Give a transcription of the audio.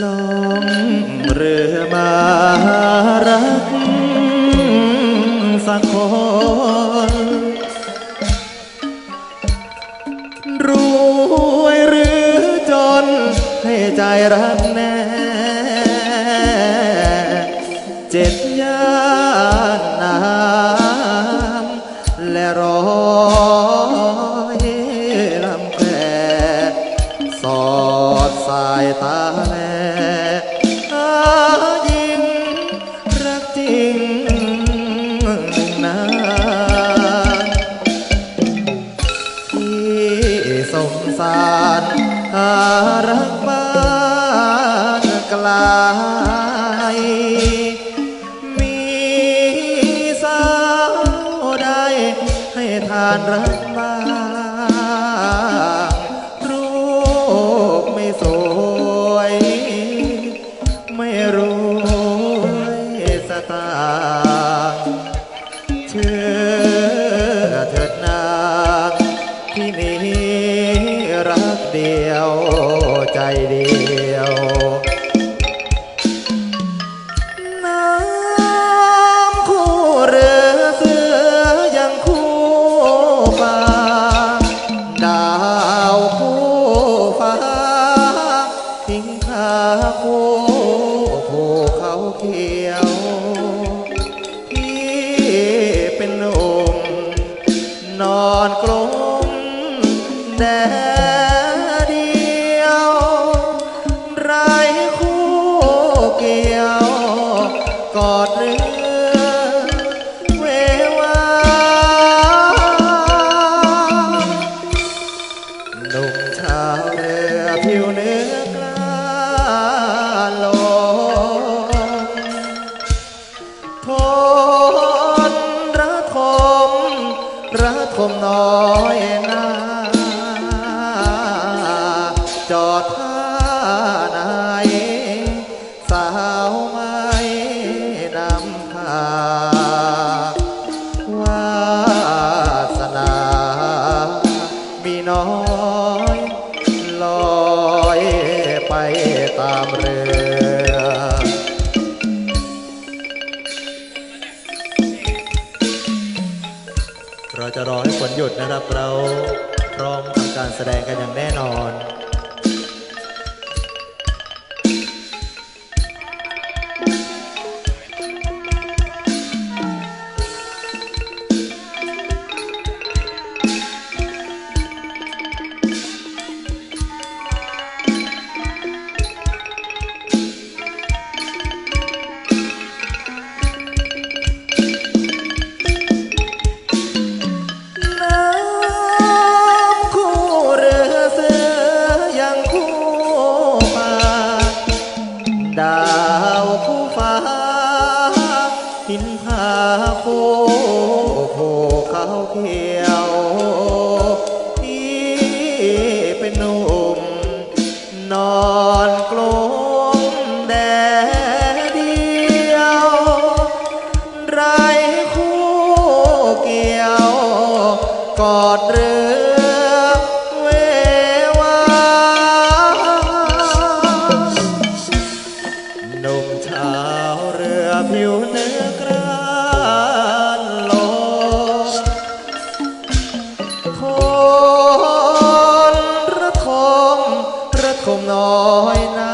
ลองเรือมารักสักคนรวยหรือจนให้ใจรักแน่ เจ็ดย่านน้ำและร้อ สงสารหารักบ้านไกลายมีสาวใดให้ทานรักบ้างรูปไม่สวย ไม่รวยสตางค์เชื่อ ใจเดียวน้ำคู่เรือเสือยังคู่ฟ้า ดาวคู่ฟ้าทิ้งหาคู่ภูเขาเขียวพี่เป็นหนุ่มนอนกล กอดเรือเววาหนุ่มชาวเรือผิวเนื้อกล้าลงทนระทมระทมน้อยนาจอดท่าไหน วาสนามีน้อยลอยไปตามเรือเราจะรอให้ฝนหยุดนะครับเราพร้อมทำการแสดงกันอย่างแน่นอน เป็นหนุ่ม นอนกลมแดดเดียว ไรคู่เกี่ยว กอดเรือ อยนา